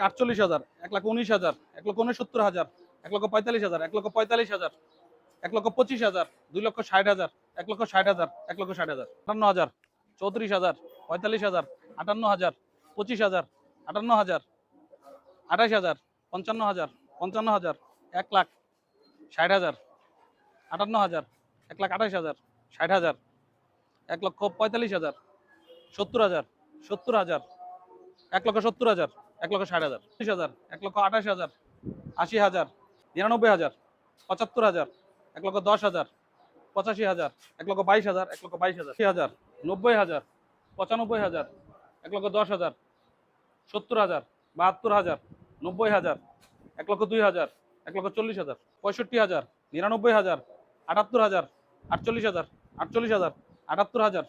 আটচল্লিশ হাজার এক লাখ উনিশ হাজার এক লক্ষ উনসত্তর হাজার এক লক্ষ পঁয়তাল্লিশ হাজার এক লক্ষ পঁয়তাল্লিশ হাজার এক লক্ষ পঁচিশ হাজার দুই লক্ষ ষাট হাজার এক লক্ষ ষাট হাজার এক লক্ষ ষাট হাজার আটান্ন হাজার চৌত্রিশ হাজার পঁয়তাল্লিশ হাজার আটান্ন হাজার পঁচিশ হাজার আটান্ন হাজার আঠাশ হাজার পঞ্চান্ন হাজার পঞ্চান্ন হাজার এক লাখ ষাট হাজার আটান্ন হাজার এক লাখ আঠাশ হাজার ষাট হাজার এক লক্ষ পঁয়তাল্লিশ হাজার সত্তর হাজার সত্তর হাজার এক লক্ষ সত্তর হাজার এক লক্ষ ষাট হাজার, ত্রিশ হাজার, এক লক্ষ আঠাশ হাজার, আশি হাজার, নিরানব্বই হাজার, পঁচাত্তর হাজার, এক লক্ষ দশ হাজার, পঁচাশি হাজার, এক লক্ষ বাইশ হাজার, এক লক্ষ বাইশ হাজার হাজার, নব্বই হাজার, পঁচানব্বই হাজার, এক লক্ষ দশ হাজার, সত্তর হাজার, বাহাত্তর হাজার, নব্বই হাজার, এক লক্ষ দুই হাজার, এক লক্ষ চল্লিশ হাজার, পঁয়ষট্টি হাজার, নিরানব্বই হাজার, আটাত্তর হাজার, আটচল্লিশ হাজার আটচল্লিশ হাজার, আটাত্তর হাজার,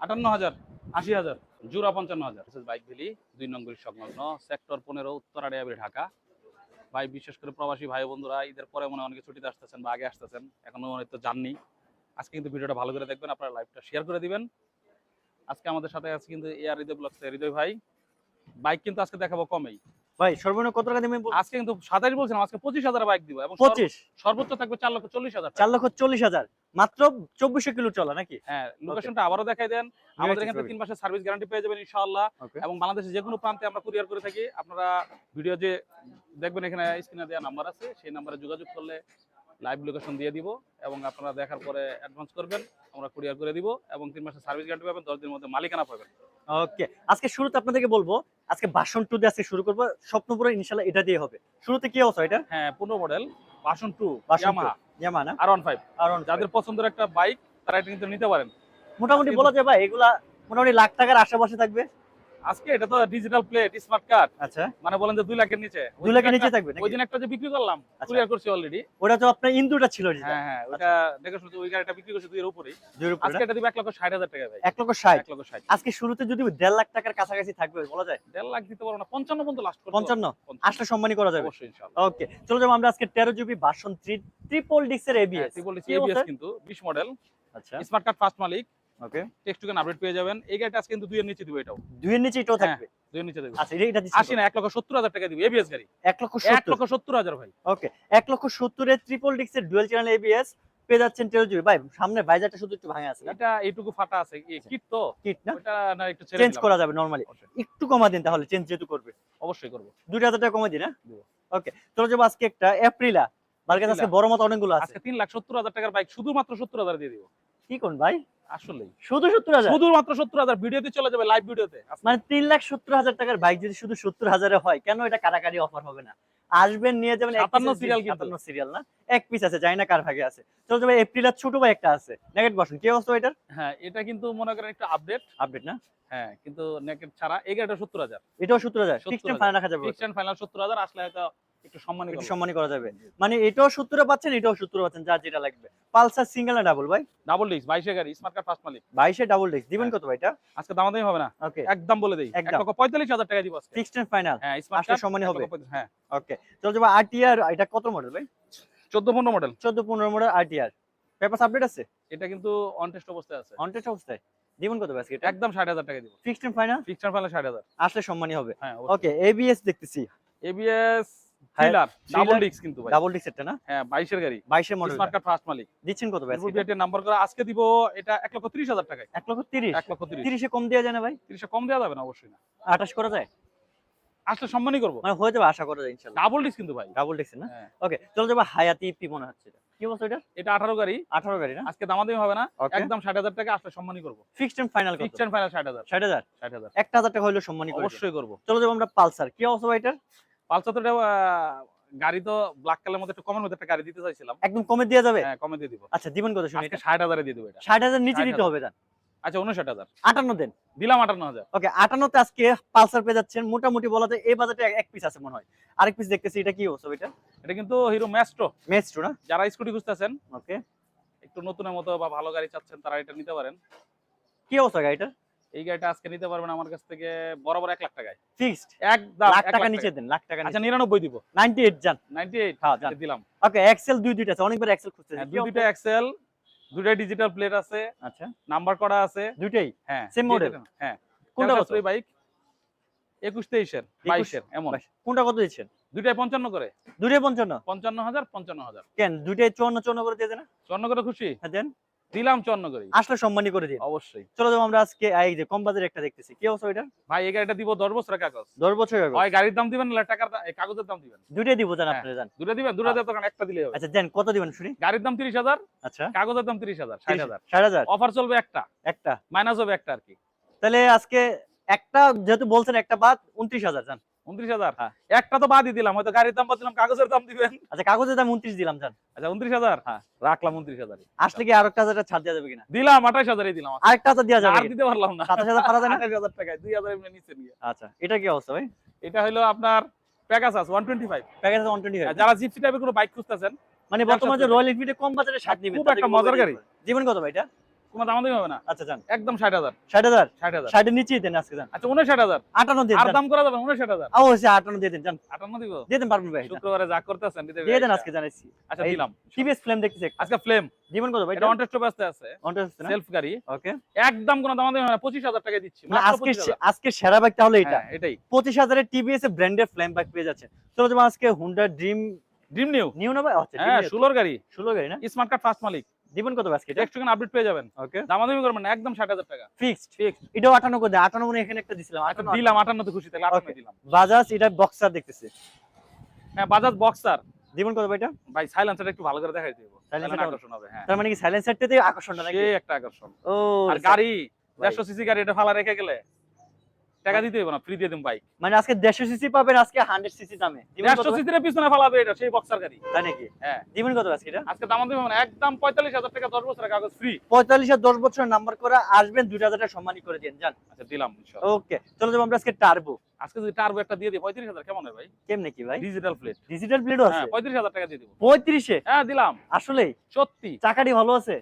আটান্ন হাজার, আশি হাজার জুরা পঞ্চান্ন হাজার। বাইক ভ্যালি দুই নম্বর সংলগ্ন, সেক্টর পনেরো উত্তর আড়িয়াবি ঢাকা। ভাই, বিশেষ করে প্রবাসী ভাই বন্ধুরা, ঈদের পরে মনে অনেকে ছুটিতে আসতেছেন বা আগে আসতেছেন, এখনও অনেক তো জাননি আজকে কিন্তু ভিডিওটা ভালো করে দেখবেন, আপনারা লাইভটা শেয়ার করে দিবেন। আজকে আমাদের সাথে আছে কিন্তু এয়ার হৃদয় ব্লগস হৃদয় ভাই। বাইক কিন্তু আজকে দেখাবো কমেই। ভাই সর্বনিম্ন কত টাকা দিবেন আজকে কিন্তু সাতাশ বলছিলাম আজকে পঁচিশ হাজার বাইক দিব এবং সর্ব- পঁচিশ? সর্বোচ্চ থাকবে লক্ষ চল্লিশ হাজার চার লক্ষ চল্লিশ হাজার। মাত্র চব্বিশশো কিলো চলা নাকি? হ্যাঁ লোকেশনটা আবারও দেখাই দেন। আমাদের এখান তিন মাসের সার্ভিস গ্যারান্টি পেয়ে যাবেন ইনশাআল্লাহ। এবং বাংলাদেশের যে কোনো প্রান্তে আমরা কুরিয়ার করে থাকি। আপনারা ভিডিও যে দেখবেন এখানে স্ক্রিনে দেওয়া নাম্বার আছে সেই নাম্বারে যোগাযোগ করলে লাইভ লোকেশন দিয়ে দিব এবং আপনারা দেখার পরে অ্যাডভান্স করবেন আমরা কুরিয়ার করে দিব এবং তিন মাসের সার্ভিস গ্যারান্টি পাবেন দশ দিনের মধ্যে মালিকানা পাবেন। ওকে আজকে শুরুতে আপনাদেরকে বলব আজকে বাসন টু দিয়ে আজকে শুরু করব স্বপ্নপুরে ইনশাল্লাহ এটা দিয়ে হবে। শুরুতে কি অবস্থা এটা? হ্যাঁ পনেরো model version two Yamaha R one five কারণ যাদের পছন্দের একটা বাইক তারা এটা কিন্তু নিতে পারেন। মোটামুটি বলা যায় ভাই এগুলা মোটামুটি লাখ টাকার আশেপাশে থাকবে। আজকে এটা তো ডিজিটাল প্লেট স্মার্ট কার্ড আচ্ছা। মানে বলেন যে দুই লাখের নিচে। ওই দুই লাখের নিচে থাকবে ওই নাকি দিন একটা যে বিক্রি করলাম আচ্ছা। কুরিয়ার করছি অলরেডি ওটা তো আপনার ইন্দুটা ছিল যেটা হ্যাঁ হ্যাঁ ওটা দেখে শুনছি ওই গাড়িটা বিক্রি করছি দুইয়ের উপরেই। দুইয়ের উপরে আজকে এটা দিবে এক লক্ষ ষাট হাজার টাকা ভাই। এক লক্ষ ষাট? এক লক্ষ ষাট। আজকে শুরুতে যদি দেড় লাখ টাকার কাছাকাছি থাকবে বলা যায়? দেড় লাখ দিতে পারব না পঞ্চান্ন পর্যন্ত লাস্ট করতে পঞ্চান্ন? পারব। আসলে সম্মানই করা যাবে। অবশ্যই ইনশাআল্লাহ। ওকে চলো যাব আমরা আজকে তেরো জিবি বাসন থ্রি ট্রিপল ডিক্সের এবিএস ABS অবস্থা? কিন্তু বিশ মডেল আচ্ছা। স্মার্ট কার্ড ফার্স্ট মালিক। ওকে। টেক্সট টুকেন আপডেট পেয়ে যাবেন। এই গাড়িটা আজকে কিন্তু দুইয়ের নিচে দিবে এটাও। দুইয়ের নিচে এটাও হ্যাঁ, থাকবে? দুইয়ের নিচে দেবে আচ্ছা এটা- দিচ্ছি না এক লক্ষ সত্তর হাজার টাকা দিবে। এবিএস গাড়ি। এক লক্ষ এক সত্তর লক্ষ সত্তর হাজার ভাই। ওকে এক লক্ষ সত্তরের ট্রিপল ডিক্সের ডুয়েল চ্যানেল এবিএস পেয়ে যাচ্ছেন তেরো জিবি। ভাই সামনে শুধু একটু ভাঙা আছে। এটা এইটুকু ফাটা আছে। কিট তো? কিট না? ওটা না একটু চেঞ্জ করা যাবে নরমালি একটু কমা দিন তাহলে চেঞ্জ যেহেতু করবে। অবশ্যই করব। দুইটা টাকা কমে দিন হ্যাঁ। ওকে চলো যাব আজকে একটা এপ্রিলা মার্কেট আজকে বড় মত অনেকগুলো আছে। আজকে তিন লাখ সত্তর হাজার টাকার বাইক শুধুমাত্র সত্তর হাজার দিয়ে দিব। কি কোন ভাই? আসলেই। শুধু সত্তর হাজার? শুধুমাত্র সত্তর হাজার। ভিডিওতে চলে যাবে লাইভ ভিডিওতে। মানে তিন লাখ সত্তর হাজার টাকার বাইক যদি শুধু সত্তর হাজারে হয় কেন এটা কারাকারি অফার হবে না? আসবেন নিয়ে যাবেন 57 piece সাতান্ন সিরিয়াল না? এক পিস আছে জানি না কার ভাগে আছে। চলো যাবে এপ্রিলের ছোট ভাই একটা আছে। নেগেট বসুন কি অবস্থা এটার? হ্যাঁ এটা কিন্তু মনে করেন একটু আপডেট আপডেট না? হ্যাঁ কিন্তু নেকেট ছাড়া এই গাড়িটা সত্তর হাজার। এটাও সত্তর হাজার। 70,000 ফিক্সড ফাইন রাখা যাবে ফিক্সড ফাইনাল সত্তর হাজার আসলে হয়তো একটু সম্মানী একটু সম্মানই করা যাবে। মানে এটাও সত্তরে পাচ্ছেন এটাও সত্তরে পাচ্ছেন যার যেটা লাগবে। পালসার সিঙ্গেল না ডাবল ভাই? ডাবল ডিস্ক বাইশে গাড়ি স্মার্ট কার্ড ফার্স্ট মালিক। বাইশে ডাবল ডিস্ক দিবেন হ্যাঁ। কত ভাইটা আজকে দামাদামি হবে না। ওকে। একদম বলে দেই। এক একদম। লক্ষ পঁয়তাল্লিশ হাজার টাকা দিব আজকে। ফিক্সড ফাইনাল হ্যাঁ স্মার্ট আসলে কার্ড সম্মানই হবে। হ্যাঁ। ওকে। চলো যাব আরটিআর এটা কত মডেল ভাই? চোদ্দ পনেরো মডেল চোদ্দ পনেরো মডেল আরটিআর পেপার আপডেট আছে? এটা কিন্তু অন টেস্ট অবস্থায় আছে। অনটেস্ট অবস্থায়? দিবেন কত ভাই এটা? একদম টাকা দিব। ফিক্সড ফাইনাল ফিক্সড ফাইনাল ষাট হাজার। আসলে সম্মানই হবে। হ্যাঁ ওকে এবিএস দেখতেছি। ABS thriller double thriller, disc কিন্তু ভাই। ডাবল ডিস্ক এটা না? হ্যাঁ বাইশের গাড়ি। বাইশের মডেল স্মার্ট কার্ড ফার্স্ট মালিক। দিচ্ছেন কত ভাই আজকে ট্রিপল নাম্বার করে আজকে দিব এটা লক্ষ ত্রিশ হাজার টাকায়। এক লক্ষ তিরিশ? এক লক্ষ তিরিশ। তিরিশে কম যায় না ভাই? কম যাবে না অবশ্যই না। করা যায়? আসলে সম্মানই করব। মানে হয়ে যাবে আশা করা যায় ডাবল ডিস্ক কিন্তু ভাই। ডাবল ডিস্ক না? হ্যাঁ। ওকে চলো যাব হায়াতি পি মনে হচ্ছে কি এটা? এটা আঠারো গাড়ি। আঠারো গাড়ি না? আজকে দামাদামি হবে না। একদম ষাট হাজার টাকা আসলে সম্মানই করব। ফিক্সড এন্ড ফাইনাল কত? ফিক্সড টাকা হইল সম্মানই অবশ্যই করব। চলো যাব আমরা পালসার। কি অবস্থা ভাই এটার? পালসার তো গাড়ি তো ব্ল্যাক কালার মধ্যে একটু কমের মধ্যে একটা গাড়ি দিতে চাইছিলাম। একদম কমে দেওয়া যাবে? হ্যাঁ কমে দিয়ে দিব। আচ্ছা দিবেন কত শুনি ষাট হাজারে দিয়ে দেবো এটা। ষাট হাজার নিচে 60,000 দিতে হবে জান আচ্ছা উনষাট হাজার। আটান্ন দেন। দিলাম আটান্ন হাজার। ওকে আটান্নতে আজকে পালসার পেয়ে যাচ্ছেন। মোটামুটি বলা যায় এই বাজেটে এক পিস আছে মনে হয়। আরেক পিস দেখতেছি এটা কি অবস্থা এটা? এটা কিন্তু হিরো ম্যাস্ট্রো মেস্ট্রো না? যারা স্কুটি খুঁজতেছেন ওকে। একটু নতুনের মতো বা ভালো গাড়ি চাচ্ছেন তারা এটা নিতে পারেন। কি অবস্থা গাড়িটা এই গাড়িটা আজকে নিতে পারবেন আমার কাছ থেকে বরাবর এক লাখ টাকায়। ফিক্সড একদম লাখ টাকা নিচে দেন লাখ টাকা আচ্ছা নিরানব্বই দিব। নাইনটি এইট যান। নাইনটি এইট হ্যাঁ যান। দিলাম। ওকে এক্সেল দুই দুইটা আছে অনেকবার এক্সেল খুঁজতেছি। হ্যাঁ, দুই দুইটা এক্সেল দুইটা ডিজিটাল প্লেট আছে আচ্ছা। নাম্বার করা আছে? দুইটাই? হ্যাঁ Same model? হ্যাঁ। কোনটা কত? বাইক একুশ তেইশের বাইশের এমন। বাইশ। কোনটা কত দিচ্ছেন? দুইটাই পঞ্চান্ন করে। দুটোই পঞ্চান্ন? পঞ্চান্ন হাজার পঞ্চান্ন হাজার। কেন দুইটাই চুয়ান্ন চুয়ান্ন করে দিয়ে দেন না? চুয়ান্ন করে খুশি। হ্যাঁ দেন। দিলাম চুয়ান্ন করে আসলে সম্মানী করে দিন। অবশ্যই। চলো যাব আমরা আজকে এই যে কম বাজারে একটা দেখতেছি। কি অবস্থা এটা ভাই এই গাড়িটা দিব দশ বছরের কাগজ। দশ বছর আগে হয় গাড়ির দাম দিবেন না টাকার কাগজের দাম দিবেন? দুইটাই দিব জান। আপনারা জান দুটো দিবেন দুটো দেব তখন একটা দিলে হবে। আচ্ছা দেন কত দিবেন শুনি? গাড়ির দাম তিরিশ হাজার আচ্ছা। কাগজের দাম তিরিশ হাজার ষাট হাজার। ষাট হাজার? অফার চলবে একটা। একটা। মাইনাস হবে একটা আর কি। তাহলে আজকে একটা যেহেতু বলছেন একটা বাদ উনত্রিশ হাজার জান উনত্রিশ হাজার? হ্যাঁ। একটা তো বাদই দিলাম হয়তো গাড়ির দাম দিলাম কাগজের দাম দিবেন। আচ্ছা কাগজের দাম উনত্রিশ দিলাম জান আচ্ছা উনত্রিশ হাজার? হ্যাঁ। রাখলাম উনত্রিশ হাজার আসলে কি আর একটা হাজার ছাড় দেওয়া যাবে কিনা? দিলাম আঠাশ হাজারই দিলাম। আরেকটা হাজার দেওয়া যাবে আর দিতে পারলাম না। সাতাশ হাজার পারা যায় আঠাশ হাজার টাকায় দুই হাজার এমনি নিচে নিয়ে। আচ্ছা এটা কি অবস্থা ভাই? এটা হলো আপনার Pegasus one twenty five. Package one twenty যারা জিপসি টাইপের কোনো বাইক খুঁজতেছেন মানে বর্তমানে রয়্যাল এনফিল্ডে কম বাজারে ষাট নিবেন খুব একটা মজার গাড়ি। জীবন কত ভাই এটা? কোনো হবে না? আচ্ছা জান একদম ষাট হাজার। ষাট হাজার? ষাট হাজার। ষাটের নিচেই দেন আজকে জান আচ্ছা হাজার। আটান্ন দিয়ে আর দাম করা যাবে হাজার। ও হচ্ছে আটান্ন দিয়ে দেন জান আটান্ন দিব? দিয়ে দেন পারবেন ভাই শুক্রবারে যা করতেছেন দিয়ে দেন আজকে জানাইছি। আচ্ছা দিলাম। টিভিএস ফ্লেম দেখতেছি আজকে ফ্লেম জীবন কত ভাই এটা অন টেস্ট আছে। অনটেস্ট না? সেলফ গাড়ি। ওকে একদম কোনো দাম দিবে না পঁচিশ হাজার টাকা দিচ্ছি। মানে আজকে আজকে সেরা বাইক তাহলে এটা। হ্যাঁ, এটাই। পঁচিশ হাজারের টিভিএস এর ব্র্যান্ডের ফ্লেম বাইক পেয়ে যাচ্ছে। চলো আজকে Honda dream dream new new না ভাই? আচ্ছা হ্যাঁ ষোলোর গাড়ি। ষোলো গাড়ি না? স্মার্ট কার্ড ফার্স্ট মালিক। জীবন কত আজকে এটা আপডেট পেয়ে যাবেন। ওকে দামাদামি করবেন না একদম ষাট হাজার টাকা। ফিক্সড। এটাও আটান্ন করে দেয় আটান্ন মনে এখানে একটা দিছিলাম আচ্ছা, আটান্ন দিলাম আটান্নতে খুশি তাহলে আটান্ন Okay. দিলাম। বাজাজ এটা বক্সার দেখতেছি। হ্যাঁ বাজাজ বক্সার জীবন কত ভাই এটা? ভাই সাইলেন্সারটা একটু ভালো করে দেখাই দেবো। তাহলে আকর্ষণ হবে হ্যাঁ। তার মানে কি সাইলেন্সারটাতে আকর্ষণটা নাকি? সে একটা আকর্ষণ। ও আর গাড়ি ভাই। দেড়শো সিসি গাড়ি এটা ফালা রেখে গেলে? টাকা দিতে হবে না ফ্রি দিয়ে দিন বাইক মানে আজকে দেড়শো সিসি পাবেন আজকে হান্ড্রেড সিসি দামে। পিছনে ফালাবে এটা সেই বক্সার গাড়ি। তাই নাকি? হ্যাঁ। জীবন কত আজকে এটা? আজকে দাম দিবে একদম পঁয়তাল্লিশ হাজার টাকা দশ বছরের কাগজ ফ্রি পঁয়তাল্লিশ আর দশ বছর নাম্বার করে আসবেন দুইটা হাজার টাকা সম্মানী করে দিন জান? আচ্ছা দিলাম ইনশাআল্লাহ। ওকে চলো যাব আমরা আজকে টার্বো আজকে যদি টার্বো একটা দিয়ে দিই পঁয়ত্রিশ হাজার কেমন হয় ভাই? কেমনে কি ভাই? ডিজিটাল প্লেট ডিজিটাল প্লেটও হ্যাঁ আছে পঁয়ত্রিশ হাজার টাকা দিয়ে দিব। পঁয়ত্রিশে? হ্যাঁ দিলাম। আসলেই? সত্যি। চাকাটি ভালো আছে?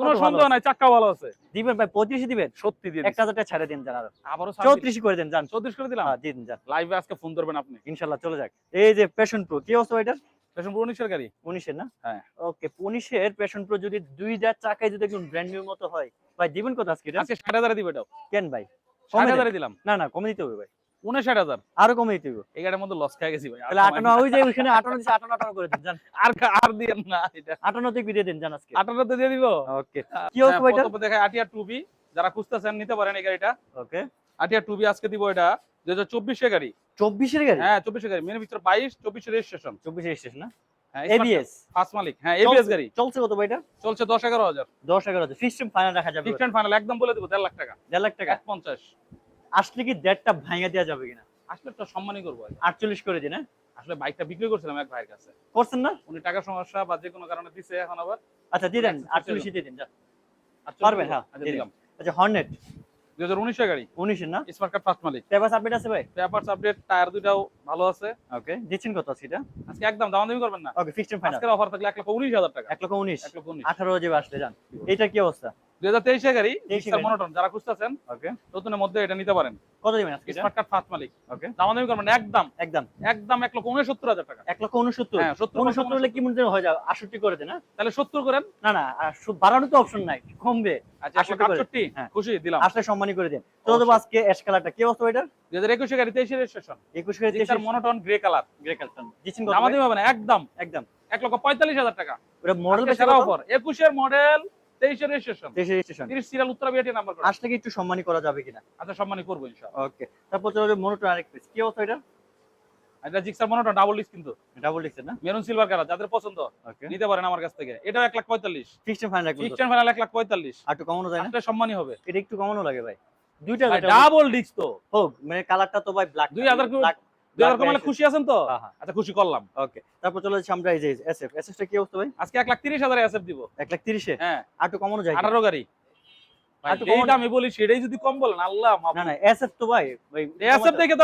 কোনো সন্দেহ নাই চাক্কা ভালো আছে। দিবেন ভাই পঁয়ত্রিশে দিবেন। সত্যি দিয়ে এক হাজার টাকা ছাড়ে দিন জান আরও আবারও চৌত্রিশ করে দেন জান চৌত্রিশ করে দিলাম? হ্যাঁ দিন যান। লাইভে আজকে ফোন ধরবেন আপনি। ইনশাল্লাহ চলে যাক। এই যে প্যাশন প্রো কি অবস্থা এটার? পেছন উনিশের গাড়ি। উনিশের না? হ্যাঁ। ওকে উনিশের প্যাশন প্রো যদি দুইটা চাকায় যদি একদম ব্র্যান্ড নিউ মতো হয় ভাই দিবেন কত আজকে এটা? আজকে ষাট হাজারে দিবে এটাও। কেন ভাই? ষাট হাজারে দিলাম। না না কমে দিতে হবে ভাই। উনষাট হাজার। আরও কমে দিতে এই গাড়ির মধ্যে লস খেয়ে গেছি ভাই তাহলে কমাই ওই যে ওইখানে আটান্ন দিচ্ছে আটান্ন আটান্ন করে দিন আর আর দিয়ে না এটা। আটান্ন দিয়ে দিন জান আজকে। আটান্নতে দিয়ে দিব? ওকে। কি অবস্থা ভাই দেখায় আটিয়া টুবি যারা খুঁজতেছেন নিতে পারেন এই গাড়িটা। ওকে। আটিয়া টুবি আজকে দিব এটা দুই হাজার গাড়ি। চব্বিশের গাড়ি? হ্যাঁ চব্বিশের গাড়ি। মেন ভিতর বাইশ রেজিস্ট্রেশন না? হ্যাঁ এবিএস ফার্স্ট মালিক। হ্যাঁ এবিএস গাড়ি। চলছে কত ভাই এটা ফিক্সড ফাইনাল রাখা যাবে। ফিক্সড ফাইনাল একদম বলে দিব দেড় লাখ টাকা। দেড় লাখ টাকা? এক পঞ্চাশ। আসলে কি দেড়টা ভাঙা দেওয়া যাবে কিনা? আসলে একটা সম্মানই করব আটচল্লিশ করে দিন হ্যাঁ? আসলে বাইকটা বিক্রি করছিলাম এক ভাইয়ের কাছে। করছেন না? উনি টাকা সমস্যা বা যে কোনো কারণে দিছে এখন আবার। আচ্ছা দিয়ে দেন আচ্ছা, আটচল্লিশ দিয়ে দিন পারবেন, হ্যাঁ, আচ্ছা আচ্ছা হর্নেট দুই হাজার উনিশের গাড়ি। উনিশের না? স্মার্ট কার্ড ফার্স্ট মালিক। পেপার আপডেট আছে ভাই? আপডেট টায়ার ভালো আছে। ওকে দিচ্ছেন কত আছে এটা? আজকে একদম দামাদামি করবেন না। ওকে ফিক্সড ফাইনাল আজকের অফার থাকলে এক লক্ষ উনিশ হাজার টাকা। এক লক্ষ উনিশ। এক লক্ষ উনিশ। আঠারো যাবে আসলে যান এইটার কি অবস্থা? দুই হাজার তেইশের গাড়ি মনোটন যারা খুঁজতেছেন ওকে। নতুনের মধ্যে এটা নিতে পারেন। কত দিবেন আজকে? স্মার্ট কার্ড ফার্স্ট মালিক। ওকে। দামাদামি করবেন একদম। একদম। একদম এক লক্ষ উনসত্তর হাজার টাকা। এক লক্ষ উনসত্তর? হ্যাঁ সত্তর উনসত্তর হলে কি মনে হয়ে যাবে? আটষট্টি করে দেন? তাহলে সত্তর করেন। না না আর তো অপশন নাই কমবে। এক লক্ষ 68 করে। আটষট্টি। খুশি দিলাম। আসলে সম্মানী করে দেন। তো আজকে অ্যাশ কালারটা কি অবস্থা দুই হাজার একুশে গাড়ি তেইশের রেজিস্ট্রেশন একুশ monotone grey colour grey colour দিচ্ছেন দামাদামি হবে না একদম। একদম। এক লক্ষ পঁয়তাল্লিশ হাজার টাকা। মডেল একুশের মডেল মেরুন সিলভার যাদের পছন্দ নিতে পারেন আমার কাছ থেকে। এটা 1 lakh 45 fixed final fixed final 1 lakh 45 একটু কমানো যায় না? এটা সম্মানী হবে। এটা একটু কমানো লাগে ভাই। দুইটা ডাবল ডিস্ক তো। হোক মানে কালারটা তো ভাই ব্ল্যাক 2000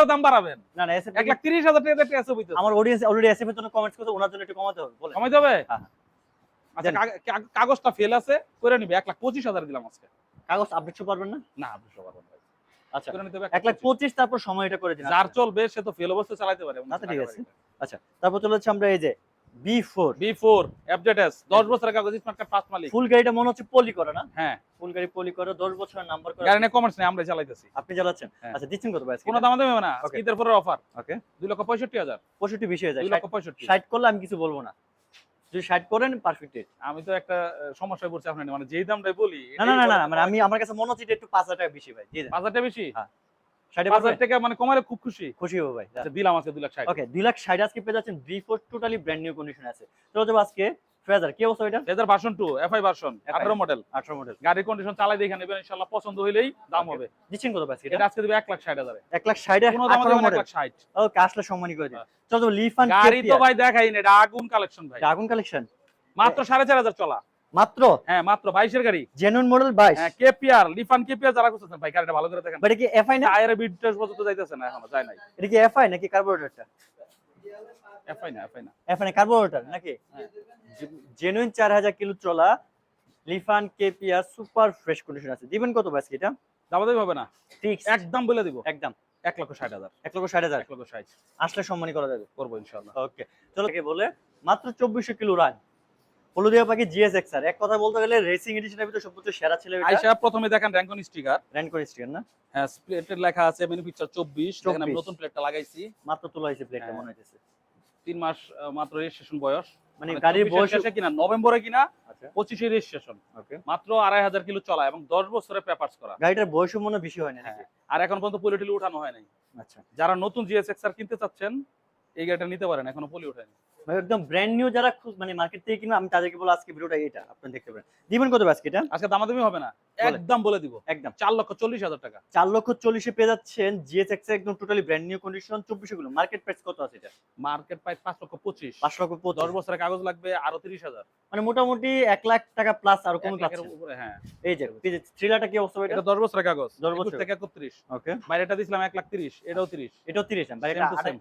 দাম বাড়াবেন। না লাখ 30 হাজার টাকা জন্য একটু কমাতে হবে আচ্ছা কাগজটা ফেল আছে করে নিবে। এক লাখ 25 হাজার দিলাম আজকে। কাগজ আপডেট পারবেন না? না আপডেট পারবেন আচ্ছা। করে নিতে হবে এক লাখ পঁচিশ তারপর সময় এটা করে দিন। যার চলবে সে তো ফেল অবস্থায় চালাতে পারে আচ্ছা, ঠিক আছে। আচ্ছা তারপর চলে যাচ্ছে আমরা এই যে B four B four FZS দশ বছরের কাগজ স্মার্ট কার্ড মালিক। ফুল গাড়িটা মনে হচ্ছে পলি করা না? হ্যাঁ। ফুল গাড়ি পলি করা দশ বছরের নাম্বার করা। গাড়ি কমার্স নেই আমরা চালাইতেছি। আপনি চালাচ্ছেন? হ্যাঁ। আচ্ছা দিচ্ছেন কত ভাই কোনো দাম দেবে না। ঈদের পরে অফার ওকে দুই লক্ষ পঁয়ষট্টি হাজার। পঁয়ষট্টি বেশি হয়ে যায়। দুই লক্ষ পঁয়ষট্টি। ষাট করলে আমি কিছু বলব না। যদি ষাট করেন পারফেক্ট আমি তো একটা সমস্যায় পড়ছি আপনার মানে যেই দামটাই বলি না না না মানে আমি আমার কাছে মনে হচ্ছে একটু পাঁচ হাজার টাকা বেশি ভাই। দিয়ে দেন পাঁচ হাজার টাকা বেশি? হাজার টাকা মানে কমালে খুব খুশি। খুশি হব ভাই আচ্ছা, দিলাম আজকে দুই লাখ ষাট। ওকে দুই লাখ ষাট আজকে পেয়ে যাচ্ছেন D four totally brand new condition আছে। আজকে ফ্রেজার কি অবস্থা এটা এদের ভার্সন টু এফআই ভার্সন আঠারো মডেল আঠারো মডেল গাড়ির কন্ডিশন চালাই দেখে নেবেন ইনশাল্লাহ পছন্দ হইলেই দাম হবে। দিচ্ছেন কত পাচ্ছি এটা এটা আজকে দেবে এক লাখ ষাট হাজারে। এক লাখ ষাট কোনো দাম লাখ ষাট। ওকে আসলে সম্মানী করে দিন। হ্যাঁ। চলো লিফান গাড়ি তো ভাই দেখাই না এটা আগুন কালেকশন ভাই। আগুন কালেকশন মাত্র সাড়ে চার হাজার চলা। মাত্র? হ্যাঁ মাত্র বাইশের গাড়ি। জেনুইন মডেল বাইশ। হ্যাঁ কেপিআর লিফান কেপিআর যারা করতেছেন ভাই গাড়িটা ভালো করে দেখেন। বাট কি এফআই না? টায়ারে বিট পর্যন্ত যাইতেছে না এখনও যায় নাই। এটা কি এফআই নাকি কার্বোরেটরটা এফআই না এফআই না। এফআই কার্বোরেটর নাকি? জেনুইন চার হাজার কিলো চলা Lifan KPR super fresh condition আছে। দিবেন কত এটা? হবে না। ফিক্স একদম বলে দিব। একদম। এক লক্ষ ষাট হাজার। এক লক্ষ ষাট হাজার? এক লক্ষ ষাট। আসলে সম্মানী করা যাবে। করব ইনশাল্লাহ ওকে চলো বলে মাত্র চব্বিশশো কিলো রান হলুদিয়া পাখি জিএস এক্সার এক কথা বলতে গেলে রেসিং এডিশনের ভিতরে সবচেয়ে সেরা ছিল এটা। আইসা প্রথমে দেখেন র্যাঙ্কন স্টিকার র্যান্ড করে স্টিকার না? হ্যাঁ প্লেটের লেখা আছে ম্যানুফ্যাকচার আমি নতুন প্লেটটা লাগাইছি। মাত্র তোলা হয়েছে প্লেটটা হ্যাঁ। মনে হইতেছে। তিন মাস মাত্র রেজিস্ট্রেশন বয়স। মানে মানে গাড়ির বয়স কিনা নভেম্বরে কিনা আচ্ছা। পঁচিশে রেজিস্ট্রেশন মাত্র আড়াই হাজার কিলো চলা এবং দশ বছরের পেপার্স করা। গাড়িটার বয়স মনে বেশি হয় না হ্যাঁ। আর এখন পর্যন্ত পলিটিলি উঠানো হয় নাই। আচ্ছা। যারা নতুন জিএসএক্স আর কিনতে চাচ্ছেন এই গাড়িটা নিতে পারেন এখনও পলি ওঠেনি মানে একদম ব্র্যান্ড নিউ যারা খুব- মানে মার্কেট থেকে কিনবে আমি তাদেরকে বলে আজকে ভিডিওটা এটা আপনি দেখতে পারেন। দিবেন কত আজকে এটা? আজকে দামাদামি হবে না। একদম বলে দিব। একদম। চার লক্ষ চল্লিশ হাজার টাকা। চার লক্ষ চল্লিশে পেয়ে যাচ্ছেন জিএস এক্স একদম টোটালি ব্র্যান্ড নিউ কন্ডিশন চব্বিশে গুলো মার্কেট প্রাইস কত আছে এটা? মার্কেট প্রাইস পাঁচ লক্ষ পঁচিশ। পাঁচ লক্ষ দশ বছরের কাগজ লাগবে আরও তিরিশ হাজার। মানে মোটামুটি এক লাখ টাকা প্লাস আর কোনো হ্যাঁ। এই যে থ্রিলারটা কি অবস্থা এটা? দশ বছরের কাগজ। 10 একুশ বছরের। থেকে একত্রিশ। ওকে বাইরেটা দিছিলাম এক লাখ তিরিশ এটাও তিরিশ। এটাও তিরিশ.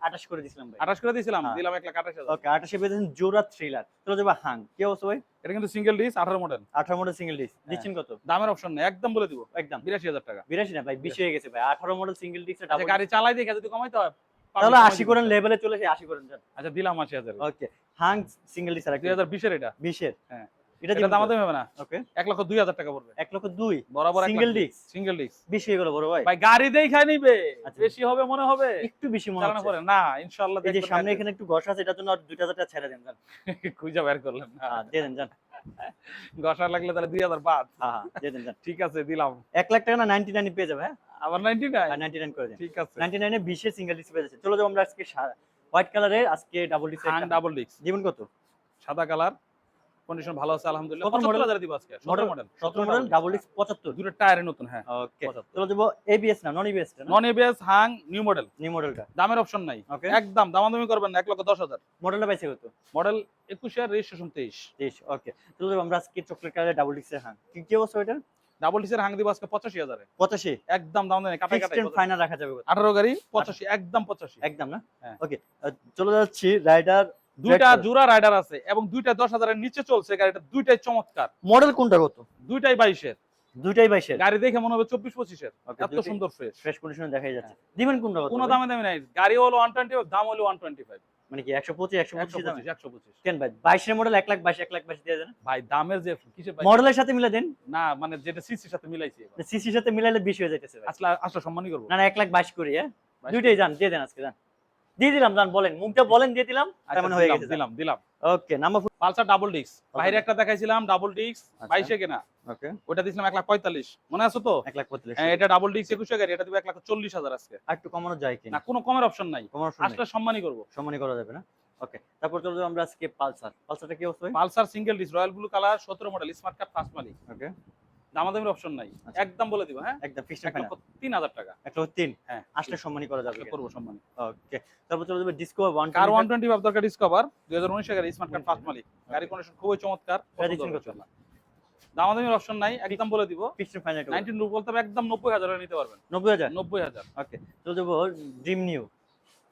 আঠাশ করে দিছিলাম আঠাশ করে দিয়েছিলাম হ্যাঁ। দিলাম এক লাখ আঠাশ হাজার। ওকে আঠাশে পেয়ে যাচ্ছেন জোড়া থ্রিলার চলো যাবে হাং। কি অবস্থা ভাই? এটা কিন্তু সিঙ্গেল ডিস আঠারো মডেল আঠারো মডেল সিঙ্গেল ডিস। দিচ্ছেন কত? দামের অপশন নেই একদম বলে দিব। একদম। বিরাশি হাজার টাকা। বিরাশি না ভাই বিশ হয়ে গেছে ভাই। আঠারো মডেল সিঙ্গেল ডিস আচ্ছা, গাড়ি চালাই দেখে যদি কমাইতে হয় তাহলে কমাই আশি দিব। করেন লেভেলে চলে আসে আশি করেন আচ্ছা দিলাম আশি হাজার। ওকে হাং সিঙ্গেল ডিস আর দুই হাজার বিশের এটা? বিশের। হ্যাঁ। এটা দিবেন দাম হবে না। ওকে এক লক্ষ দুই হাজার টাকা পড়বে। এক লক্ষ দুই? বরাবর সিঙ্গেল ডিস্ক সিঙ্গেল ডিস্ক বিশ হয়ে গেল বড় ভাই। ভাই গাড়ি দেখাই নিবে। আচ্ছা। বেশি হবে মনে হবে। একটু বেশি মনে হচ্ছে। পরে না ইনশাআল্লাহ এই যে সামনে এখানে একটু ঘষা আছে এটার জন্য আর দুইটা হাজার টাকা ছেড়ে দেন যান। খুঁজে বের করলেন না। হ্যাঁ, দিয়ে দেন যান। ঘষা লাগলে তাহলে দুই হাজার বাদ। হ্যাঁ হ্যাঁ দিয়ে দেন যান। ঠিক আছে দিলাম। এক লাখ টাকা না নাইনটি নাইন পেয়ে যাবে হ্যাঁ? আবার নাইনটি নাইনটি নাইন করে দেন। ঠিক আছে। নাইনটি নাইনে বিশের সিঙ্গেল ডিস্ক পেয়ে যাচ্ছে। চলো যাব আমরা আজকে হোয়াইট কালারের আজকে ডাবল ডিস্ক ডাবল ডিস্ক দিবেন কত? সাদা কালার কন্ডিশন ভালো আছে আলহামদুলিল্লাহ। কত model? 75000 দিব আজকে? 17 মডেল সতেরো মডেল ডাবল ডিস্ক পঁচাত্তর। দুটো টায়ারে নতুন হ্যাঁ ওকে 75 চলো যাব এবিএস না নন এবিএস না? নন এবিএস হাং নিউ মডেল নিউ মডেলটা দামের অপশন নাই। একদম দামাদামি করবেন না এক লক্ষ দশ হাজার। মডেলটা পাইছে কত? মডেল একুশে রেজিস্ট্রেশন তেইশ। তেইশ ওকে চলো যাব আমরা আজকে চকলেট কালারের ডাবল ডিস্কের হ্যাঁ কি কি অবস্থা ওইটা ডাবল ডিসের হাং দিব আজকে পঁচাশি হাজারে। পঁচাশি? একদম দাম দেন কাটাই কাটাই ফাইনাল রাখা যাবে আঠারো গাড়ি পঁচাশি একদম পঁচাশি। একদম না? হ্যাঁ। ওকে চলে যাচ্ছি রাইডার দুইটা। জোড়া রাইডার আছে এবং দুইটা দশ হাজারের নিচে চলছে গাড়িটা দুইটাই চমৎকার। মডেল কোনটা কত? দুইটাই বাইশের। দুইটাই বাইশের? গাড়ি দেখে মনে হবে চব্বিশ পঁচিশের। এত সুন্দর ফ্রেশ ফ্রেশ কন্ডিশনে দেখাই যাচ্ছে। দিবেন কোনটা কোনো ভাই? দামে নাই। গাড়ি হলো ওয়ান টোয়েন্টি দাম হলো ওয়ান টোয়েন্টি ফাইভ মানে কি একশো পঁচিশ একশো একশো পঁচিশ দামে? পঁচিশ একশো পঁচিশ। কেন ভাই? বাইশের মডেল এক লাখ বাইশ এক লাখ বাইশ দিয়ে দেন। ভাই দামের যে কিসে মডেলের সাথে মিলে দেন। না মানে যেটা সিসির সাথে মিলাইছি সিসির সাথে মিলাইলে বেশি হয়ে যাইতেছে আসলে আসলে সম্মানই করব। না না এক লাখ বাইশ করি হ্যাঁ? দুইটাই যান দিয়ে দেন আজকে যান। দিয়ে দিলাম যান বলেন। মুখটা বলেন দিয়ে দিলাম তার আচ্ছা, মানে হয়ে গেছে দিলাম দিলাম। Okay number Pulsar double disc বাইরে একটা দেখাইছিলাম ডাবল ডিস্ক আচ্ছা। বাইশে কেনা। ওকে। ওটা লাখ পঁয়তাল্লিশ। মনে আছে তো? এক লাখ পঁয়তাল্লিশ। হ্যাঁ, এটা ডাবল ডিস্ক একুশে গাড়ি এটা দিবে এক লাখ চল্লিশ হাজার আজকে। আর একটু কমানো যায় কি না কোনো কমের অপশন নাই। আসলে সম্মানই করব। সমানই করা যাবে না? ওকে তারপর চলে আমরা আজকে পালসার। পালসারটা কি অবস্থা Pulsar single disc royal blue colour সতেরো মডেল স্মার্ট কার্ড ফার্স্ট মালিক ওকে। দামাদামির অপশন নাই। আচ্ছা। একদম বলে দিব হ্যাঁ? একদম ফিক্সড ফাইনাল লক্ষ তিন হাজার টাকা। এক লক্ষ তিন। হ্যাঁ আসলে সম্মানই করা যাবে করব সম্মান। ওকে তারপর চলে যাবে ডিসকো ওয়ান কার ওয়ান টোয়েন্টি ফাইভ দরকার ডিসকভার দুই হাজার উনিশে গাড়ি স্মার্ট কার্ড ফার্স্ট মালিক। গাড়ি কন্ডিশন খুবই চমৎকার দামাদামির অপশন নাই একদম বলে দিব। ফিক্সড ফাইনাল নাইনটিন রুপ বলতে একদম নব্বই হাজারে নিতে পারবেন। নব্বই হাজার? নব্বই হাজার। ওকে চলে যাব ড্রিম নিউ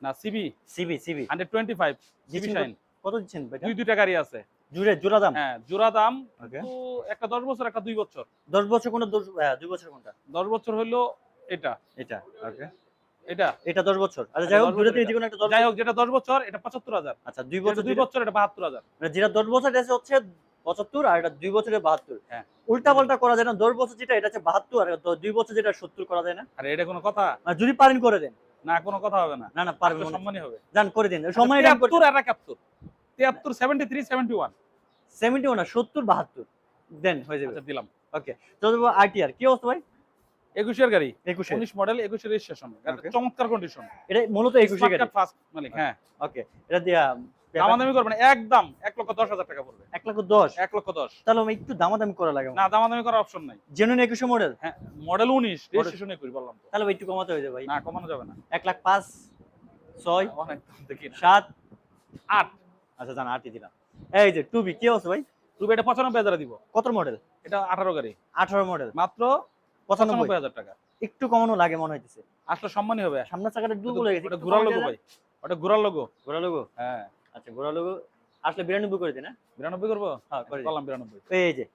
না CB CB CB hundred twenty five CB দিচ্ছেন শাইন কত দিচ্ছেন দুই দুইটা গাড়ি আছে। জুড়ে জোড়া দাম? হ্যাঁ জোড়া দাম তো একটা দশ বছর একটা দুই বছর। দশ বছর কোনটা দশ হ্যাঁ বছর কোনটা? দশ বছর হইল এটা। এটা ওকে। এটা। এটা দশ বছর। আচ্ছা যাই হোক 10 দুটো বছর থেকে এটা। যে কোনো একটা দশ যাই হোক যেটা দশ বছর এটা পঁচাত্তর হাজার। আচ্ছা বছর বছর এটা মানে যেটা দশ বছর এটা হচ্ছে পঁচাত্তর আর এটা দুই বছরের বাহাত্তর। হ্যাঁ। উল্টা পাল্টা করা যায় না দশ বছর যেটা এটা হচ্ছে বাহাত্তর আর দ- দুই বছর যেটা সত্তর করা যায় না। আর এটা কোনো কথা? যদি পারেন করে দেন। না কোনো কথা হবে না। না না পারবেন সম্মানই হবে। জান করে দিন। সময় আর একাত্তর। তিয়াত্তর seventy three seventy one seventy one সত্তর বাহাত্তর। দেন হয়ে যাবে। আচ্ছা দিলাম। তো আইটিআর কি অবস্থা ভাই? একুশের গাড়ি। একুশে। উনিশ মডেল একুশের রেজিস্ট্রেশন চমৎকার কন্ডিশন এটা মূলত একুশে গাড়ি। ফার্স্ট মালিক হ্যাঁ। ওকে এটা দিয়া দামাদামি করবেন একদম এক লক্ষ দশ হাজার টাকা পড়বে। এক লক্ষ দশ? এক লক্ষ দশ। তাহলে আমি একটু দামাদামি করা লাগে। না দামাদামি করার অপশন নাই। জেনুইন একুশে মডেল হ্যাঁ মডেল উনিশ রেজিস্ট্রেশন একুশ বললাম তো। তাহলে একটু কমাতে হয়ে যাবে ভাই। না কমানো যাবে না। এক লাখ পাঁচ ছয় অনেক দেখি। সাত আট। আচ্ছা জান আটই দিলাম এই যে টুবি কি আছে ভাই? টুবি এটা পঁচানব্বই হাজার দিব। কত মডেল এটা আঠারো গাড়ি। আঠারো মডেল মাত্র পঁচানব্বই। হাজার টাকা। একটু কমানো লাগে মনে হইতেছে। আসলে সম্মানই হবে। সামনের চাকাটা ডুবো লেগে গেছে ঘোরার লোগো ভাই। ওটা ঘোরার লোগো ঘোরা লোগো হ্যাঁ। আচ্ছা ঘোরা লোগো আসলে বিরানব্বই করে দিন হ্যাঁ? বিরানব্বই করব? হ্যাঁ করে দিলাম বিরানব্বই। এই যে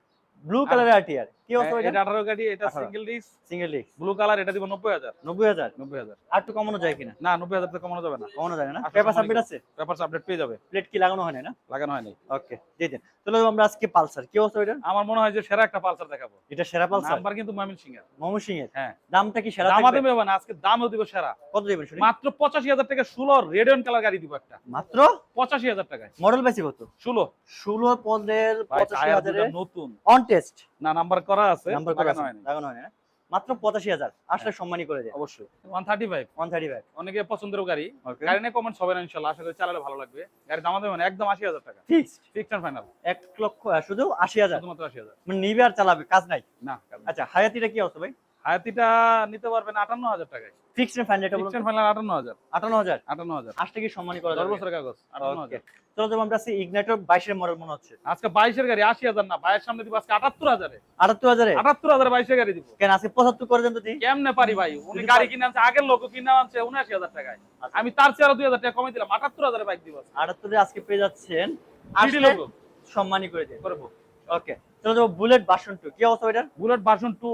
ব্লু কালারের আরটিআর কি অবস্থা হ্যাঁ, এটা এটা আঠারো গাড়ি এটা single disc single disc blue colour এটা দিব নব্বই হাজার। নব্বই হাজার? নব্বই হাজার। আর একটু কমানো যায় কিনা? না নব্বই হাজার থেকে কমানো যাবে না। কমানো যায় না? পেপার সাবমিট আছে? পেপার আপডেট পেয়ে যাবে। প্লেট কি লাগানো হয় না? লাগানো হয়নি। ওকে দিয়ে দেন। তাহলে আমরা আজকে পালসার। কি অবস্থা এটা আমার মনে হয় যে সেরা একটা পালসার দেখাবো। এটা সেরা পালসার? নাম্বার কিন্তু ময়মন সিং এর ময়মন সিং এর হ্যাঁ। দামটা কি সেরা দামা থাকবে? দেবে না আজকে দামও দিব সেরা। কত দেবেন শুনি? মাত্র পঁচাশি হাজার টাকা ষোলো রেডিয়ন কালার গাড়ি দিব একটা। মাত্র? পঁচাশি হাজার টাকায়। মডেল বেশি কত? ষোলো। ষোলো পদের ভাই পঁচাশি টায়ার হাজারে? দুটো নতুন। অন টেস্ট না নাম্বার করা আছে নাম্বার করা আছে, লাগানো হয় না? মাত্র পঁচাশি হাজার আসলে সম্মানই করে দেয়। অবশ্যই। One thirty five one thirty five অনেকে পছন্দের গাড়ি। গাড়ি নিয়ে কমেন্ট হবে না ইনশাল্লাহ। আশা করি চালালে ভালো লাগবে। গাড়ি দাম দেবে না একদম আশি হাজার টাকা। ফিক্স ফিক্স অ্যান্ড ফাইনাল এক লক্ষ শুধু আশি হাজার? শুধুমাত্র আশি হাজার। মানে নিবে আর চালাবে কাজ নাই? না আচ্ছা হায়াতিটা কি অবস্থা ভাই? হায়াতিটা নিতে পারবেন আটান্ন হাজার টাকায়। ফিক্সড ফাইনাল এটা ফিক্সড ফাইনাল আটান্ন হাজার। আটান্ন হাজার? আটান্ন হাজার। আসলে কি সম্মানই করা দশ বছরের কাগজ আটান্ন হাজার। চলো তো আমরা আছি ইগনাইটর বাইশের মডেল মনে হচ্ছে। আজকে বাইশের গাড়ি আশি হাজার না বাইয়ের সামনে দিব আজকে আটাত্তর হাজারে। আটাত্তর হাজারে? আটাত্তর হাজার বাইশের গাড়ি দিব। কেন আজকে পঁচাত্তর করে দেন তো কেমনে পারি ভাই? উনি গাড়ি কিনে আনছে আগের লোক কিনে আনছে উনআশি হাজার টাকায়। আচ্ছা। আমি তার চেয়ে আরও দুই হাজার টাকা কমে দিলাম আটাত্তর হাজারে বাইক দিব আটাত্তরে আজকে পেয়ে যাচ্ছেন। সম্মানই করে দেন। করব ওকে চলো বুলেট বাসন টু কি অবস্থা এটা বুলেট ভার্সন টু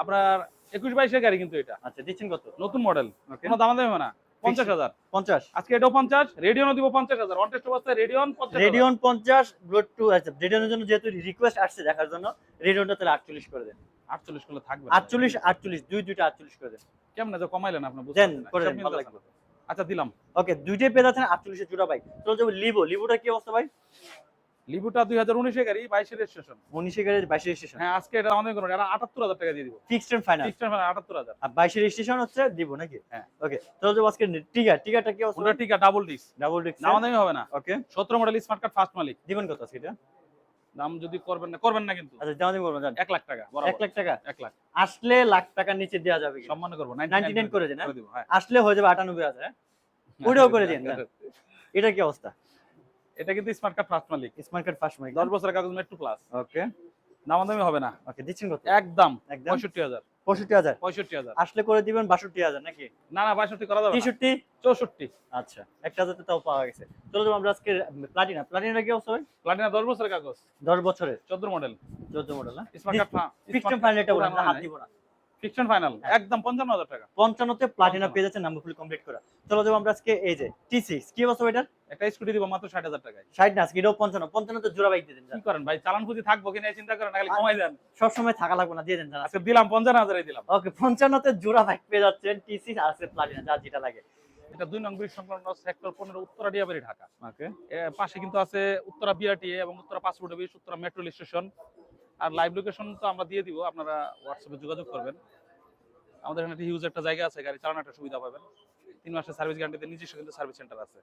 আপনার একুশ বাইশের গাড়ি কিন্তু এটা। আচ্ছা দিচ্ছেন কত? নতুন মডেল। কোনো দাম দেবে না। পঞ্চাশ হাজার। পঞ্চাশ? আজকে এটাও পঞ্চাশ রেডিয়নও দিব পঞ্চাশ হাজার। অবস্থায় রেডিয়ন পঞ্চাশ রেডিয়ন পঞ্চাশ বুলেট টু আচ্ছা রেডিয়নের জন্য যেহেতু রিকোয়েস্ট আসছে দেখার জন্য রেডিয়নটা তাহলে আটচল্লিশ করে দেন। আটচল্লিশ করলে থাকবে। আটচল্লিশ আটচল্লিশ দুই দুইটা আটচল্লিশ করে দেন। কেমনে কমাইলেন। আচ্ছা দিলাম। ওকে দুইটাই পেয়ে যাচ্ছেন আটচল্লিশের জোড়া বাইক চলো যাব লিভো লিভোটা কি অবস্থা ভাই? লিবুটা দুই হাজার উনিশের গাড়ি বাইশের রেজিস্ট্রেশন উনিশে গাড়ির বাইশে রেজিস্ট্রেশন হ্যাঁ আজকে এটা আমাদের কোনো এটা আটাত্তর হাজার টাকা দিয়ে দিব। ফিক্সড এন্ড ফাইনাল ফিক্সড আটাত্তর হাজার। আর বাইশে রেজিস্ট্রেশন হচ্ছে দিব নাকি? হ্যাঁ। ওকে আজকে টিকার টিকারটা কি ওটা ঠিক ডাবল ডিস্ক ডাবল ডিস্ক দামাদামি হবে না। ওকে সতেরো মডেল স্মার্ট কার্ড ফার্স্ট মালিক। দিবেন কত আজকে এটা? দাম যদি করবেন না করবেন না কিন্তু। আচ্ছা দাম দিবেন জান। এক লাখ টাকা এক লাখ টাকা? লাখ। আসলে লাখ টাকার নিচে দেওয়া যাবে সম্মান করব 99 করে দেন, হ্যাঁ? দিব হ্যাঁ। আসলে হয়ে যাবে আটানব্বই হাজার হ্যাঁ? ওটাও করে দিন? এটা কি অবস্থা? এটা কিন্তু স্মার্ট কার্ড ফার্স্ট মালিক। স্মার্ট কার্ড ফার্স্ট মাইক দশ বছরের কাগজ মেট্রো প্লাস ওকে দামাদামি হবে না। ওকে দিচ্ছেন কত? একদম একদম? পঁয়ষট্টি হাজার। পঁয়ষট্টি হাজার? পঁয়ষট্টি হাজার। আসলে করে দিবেন বাষট্টি হাজার নাকি? না না বাষট্টি করা যাবে না। তেষট্টি? চৌষট্টি। আচ্ছা একটা হাজার তো তাও পাওয়া গেছে। চলো যাব আমরা আজকে প্লাটিনা প্লাটিনা কি অবস্থা ভাই? প্লাটিনা দশ বছরের কাগজ। দশ বছরের। চোদ্দ মডেল চোদ্দ মডেল না? স্মার্ট কার্ড ফিক্সড ফাইনাল এটা বলেন হাত দিব না। ফিকশন ফাইনাল হ্যাঁ। একদম পঞ্চান্ন হাজার টাকা। পঞ্চান্নতে প্লাটিনা পেয়ে যাচ্ছে নাম্বার ফুল কমপ্লিট করা। চলো যাব আমরা আজকে এই যে কি একটা স্কুটি দিব মাত্র ষাট হাজার টাকায়। ষাট না আজকে এটাও জোড়া বাইক দিয়ে দেন কি করেন ভাই? চালান পুঁজি থাকব কিনা চিন্তা করেন খালি কমাই দেন। থাকা লাগবে না দিয়ে দেন জানা আজকে দিলাম পঞ্চান্ন হাজারে দিলাম। ওকে পঞ্চান্নতে জোড়া বাইক পেয়ে যাচ্ছেন আর আছে প্লাটিনা যা যেটা লাগে। এটা দুই নং ব্রিজ সংলগ্ন সেক্টর পনেরো উত্তরা ডিয়াবাড়ি ঢাকা। ওকে। পাশে কিন্তু আছে উত্তরা বিআরটিএ এবং Uttara passport office Uttara metro station আর লাইভ লোকেশন তো আমরা দিয়ে দিব, আপনারা হোয়াটসঅ্যাপে যোগাযোগ করবেন। আমাদের এখানে একটা হিউজ একটা জায়গা আছে, গাড়ি চালানো একটা সুবিধা পাবেন। তিন মাসের সার্ভিস গ্যারান্টিতে নিজস্ব কিন্তু সার্ভিস সেন্টার আছে।